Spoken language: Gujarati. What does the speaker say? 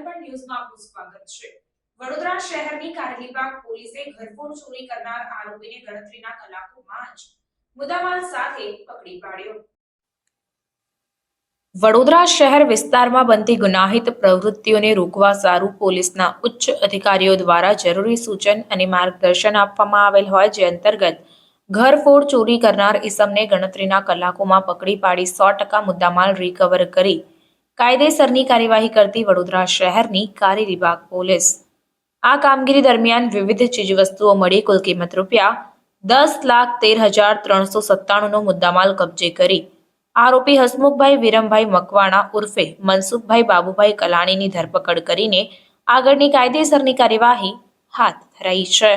ન્યૂઝમાં આપનું સ્વાગત છે. વડોદરા શહેરની કારેલીબાગ પોલીસે ઘરફોડ ચોરી કરનાર આરોપીને ગણતરીના કલાકોમાં જ મુદ્દામાલ સાથે પકડી પાડ્યો. વડોદરા શહેર વિસ્તારમાં બનતી ગુનાહિત પ્રવૃત્તિઓને રોકવા સારું પોલીસના ઉચ્ચ અધિકારીઓ દ્વારા જરૂરી સૂચન અને માર્ગદર્શન આપવામાં આવેલ હોય જે અંતર્ગત ઘરફોડ ચોરી કરનાર ઈસમને ગણતરીના કલાકોમાં પકડી પાડી સો ટકા મુદ્દામાલ રિકવર કરી કાયદેસરની કાર્યવાહી કરતી વડોદરા શહેરની કારેલીબાગ પોલીસ. આ કામગીરી દરમિયાન વિવિધ ચીજવસ્તુઓ મળી કુલ કિંમત રૂપિયા દસ લાખ તેર હજાર ત્રણસો સત્તાણુંનો મુદ્દામાલ કબજે કરી. આરોપી હસમુખભાઈ વિરમભાઈ મકવાણા ઉર્ફે મનસુખભાઈ બાબુભાઈ કલાણીની ધરપકડ કરીને આગળની કાયદેસરની કાર્યવાહી હાથ ધરાઈ છે.